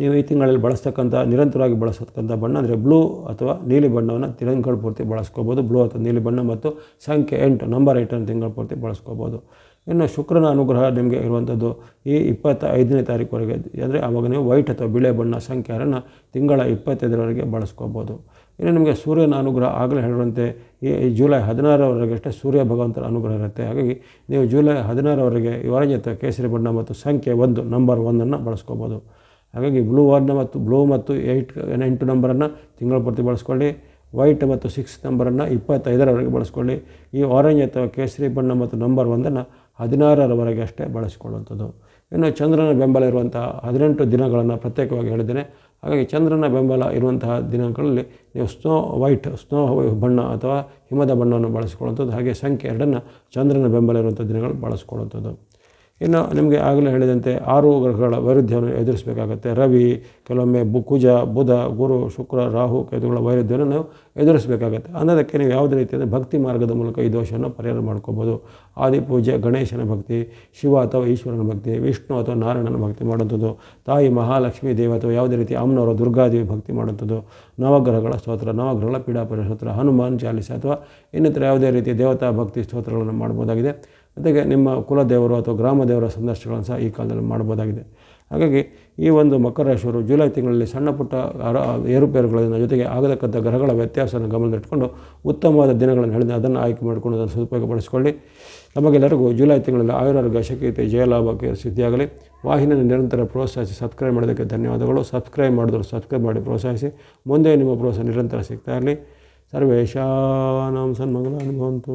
ನೀವು ಈ ತಿಂಗಳಲ್ಲಿ ಬಳಸ್ತಕ್ಕಂಥ, ನಿರಂತರವಾಗಿ ಬಳಸತಕ್ಕಂಥ ಬಣ್ಣ ಅಂದರೆ ಬ್ಲೂ ಅಥವಾ ನೀಲಿ ಬಣ್ಣವನ್ನು ತಿಂಗಳ ಪೂರ್ತಿ ಬಳಸ್ಕೋಬೋದು. ಬ್ಲೂ ಅಥವಾ ನೀಲಿ ಬಣ್ಣ ಮತ್ತು ಸಂಖ್ಯೆ ಎಂಟು ನಂಬರ್ ಏಟನ್ನು ತಿಂಗಳು ಪೂರ್ತಿ ಬಳಸ್ಕೋಬೋದು. ಇನ್ನು ಶುಕ್ರನ ಅನುಗ್ರಹ ನಿಮಗೆ ಇರುವಂಥದ್ದು ಈ ಇಪ್ಪತ್ತೈದನೇ ತಾರೀಕುವರೆಗೆ ಅಂದರೆ ಆವಾಗ ನೀವು ವೈಟ್ ಅಥವಾ ಬಿಳೆ ಬಣ್ಣ ಸಂಖ್ಯೆ ಆರನ್ನು ತಿಂಗಳ ಇಪ್ಪತ್ತೈದರವರೆಗೆ ಬಳಸ್ಕೋಬೋದು. ಇನ್ನು ನಿಮಗೆ ಸೂರ್ಯನ ಅನುಗ್ರಹ ಆಗಲೇ ಹೇಳುವಂತೆ ಈ ಜುಲೈ ಹದಿನಾರರವರೆಗೆ ಅಷ್ಟೇ ಸೂರ್ಯ ಭಗವಂತನ ಅನುಗ್ರಹ ಇರುತ್ತೆ. ಹಾಗಾಗಿ ನೀವು ಜುಲೈ ಹದಿನಾರರವರೆಗೆ ಆರೆಂಜ್ ಅಥವಾ ಕೇಸರಿ ಬಣ್ಣ ಮತ್ತು ಸಂಖ್ಯೆ ಒಂದು ನಂಬರ್ ಒಂದನ್ನು ಬಳಸ್ಕೋಬೋದು. ಹಾಗಾಗಿ ಬ್ಲೂ ಒನ್ ಮತ್ತು ಬ್ಲೂ ಮತ್ತು ಏಯ್ಟ್ ಎಂಟು ನಂಬರನ್ನು ತಿಂಗಳ ಪೂರ್ತಿ ಬಳಸ್ಕೊಳ್ಳಿ. ವೈಟ್ ಮತ್ತು ಸಿಕ್ಸ್ ನಂಬರನ್ನು ಇಪ್ಪತ್ತೈದರವರೆಗೆ ಬಳಸ್ಕೊಳ್ಳಿ. ಈ ಆರೆಂಜ್ ಅಥವಾ ಕೇಸರಿ ಬಣ್ಣ ಮತ್ತು ನಂಬರ್ ಒಂದನ್ನು ಹದಿನಾರರವರೆಗೆ ಅಷ್ಟೇ ಬಳಸಿಕೊಳ್ಳುವಂಥದ್ದು. ಇನ್ನು ಚಂದ್ರನ ಬೆಂಬಲ ಇರುವಂತಹ ಹದಿನೆಂಟು ದಿನಗಳನ್ನು ಪ್ರತ್ಯೇಕವಾಗಿ ಹೇಳಿದ್ದೇನೆ. ಹಾಗಾಗಿ ಚಂದ್ರನ ಬೆಂಬಲ ಇರುವಂತಹ ದಿನಗಳಲ್ಲಿ ನೀವು ಸ್ನೋ ವೈಟ್ ಸ್ನೋ ಬಣ್ಣ ಅಥವಾ ಹಿಮದ ಬಣ್ಣವನ್ನು ಬಳಸಿಕೊಳ್ಳುವಂಥದ್ದು. ಹಾಗೆ ಸಂಖ್ಯೆ ಎರಡನ್ನು ಚಂದ್ರನ ಬೆಂಬಲ ಇರುವಂಥ ದಿನಗಳು ಬಳಸ್ಕೊಳ್ಳುವಂಥದ್ದು. ಇನ್ನು ನಿಮಗೆ ಆಗಲೇ ಹೇಳಿದಂತೆ ಆರು ಗ್ರಹಗಳ ವೈರುಧ್ಯವನ್ನು ಎದುರಿಸಬೇಕಾಗತ್ತೆ. ರವಿ, ಕೆಲವೊಮ್ಮೆ ಬು, ಕುಜ, ಬುಧ, ಗುರು, ಶುಕ್ರ, ರಾಹು ಕೇತುಗಳ ವೈರುಧ್ಯವನ್ನು ನಾವು ಎದುರಿಸಬೇಕಾಗತ್ತೆ. ಅನ್ನೋದಕ್ಕೆ ನೀವು ಯಾವುದೇ ರೀತಿಯ ಭಕ್ತಿ ಮಾರ್ಗದ ಮೂಲಕ ಈ ದೋಷವನ್ನು ಪರಿಹಾರ ಮಾಡ್ಕೋಬೋದು. ಆದಿಪೂಜೆ ಗಣೇಶನ ಭಕ್ತಿ, ಶಿವ ಅಥವಾ ಈಶ್ವರನ ಭಕ್ತಿ, ವಿಷ್ಣು ಅಥವಾ ನಾರಾಯಣನ ಭಕ್ತಿ ಮಾಡುವಂಥದ್ದು, ತಾಯಿ ಮಹಾಲಕ್ಷ್ಮೀ ದೇವಿ ಅಥವಾ ಯಾವುದೇ ರೀತಿ ಅಮ್ಮನವರ ದುರ್ಗಾದೇವಿ ಭಕ್ತಿ ಮಾಡುವಂಥದ್ದು, ನವಗ್ರಹಗಳ ಸ್ತೋತ್ರ, ನವಗ್ರಹಗಳ ಪೀಡಾಪರ ಸ್ತೋತ್ರ, ಹನುಮಾನ್ ಚಾಲಿಸ ಅಥವಾ ಇನ್ನಿತರ ಯಾವುದೇ ರೀತಿಯ ದೇವತಾ ಭಕ್ತಿ ಸ್ತೋತ್ರಗಳನ್ನು ಮಾಡ್ಬೋದಾಗಿದೆ. ಜೊತೆಗೆ ನಿಮ್ಮ ಕುಲದೇವರು ಅಥವಾ ಗ್ರಾಮ ದೇವರ ಸಂದರ್ಶನಗಳನ್ನು ಸಹ ಈ ಕಾಲದಲ್ಲಿ ಮಾಡ್ಬೋದಾಗಿದೆ ಹಾಗಾಗಿ ಈ ಒಂದು ಮಕರ ರಾಶಿಯವರು ಜುಲೈ ತಿಂಗಳಲ್ಲಿ ಸಣ್ಣ ಪುಟ್ಟ ಏರುಪೇರುಗಳನ್ನು ಜೊತೆಗೆ ಆಗತಕ್ಕಂಥ ಗ್ರಹಗಳ ವ್ಯತ್ಯಾಸವನ್ನು ಗಮನದಿಟ್ಟುಕೊಂಡು ಉತ್ತಮವಾದ ದಿನಗಳನ್ನು ಹೇಳಿದ ಅದನ್ನು ಆಯ್ಕೆ ಮಾಡಿಕೊಂಡು ಅದನ್ನು ಸದುಪಯೋಗಪಡಿಸಿಕೊಳ್ಳಿ. ನಮಗೆಲ್ಲರಿಗೂ ಜುಲೈ ತಿಂಗಳಲ್ಲಿ ಆಯುರಾರೋಗ್ಯ ಶಕ್ತಿ ಜಯಲಾಭಕ್ಕೆ ಸಿದ್ಧಿಯಾಗಲಿ. ವಾಹಿನಿಯನ್ನು ನಿರಂತರ ಪ್ರೋತ್ಸಾಹಿಸಿ ಸಬ್ಸ್ಕ್ರೈಬ್ ಮಾಡೋದಕ್ಕೆ ಧನ್ಯವಾದಗಳು. ಸಬ್ಸ್ಕ್ರೈಬ್ ಮಾಡಿದ್ರು ಸಬ್ಸ್ಕ್ರೈಬ್ ಮಾಡಿ ಪ್ರೋತ್ಸಾಹಿಸಿ. ಮುಂದೆ ನಿಮ್ಮ ಪ್ರೋತ್ಸಾಹ ನಿರಂತರ ಸಿಗ್ತಾ ಇರಲಿ. ಸರ್ವೇಶಾನಾಂ ಸನ್ಮಂಗಲಾನುಭವಂತು.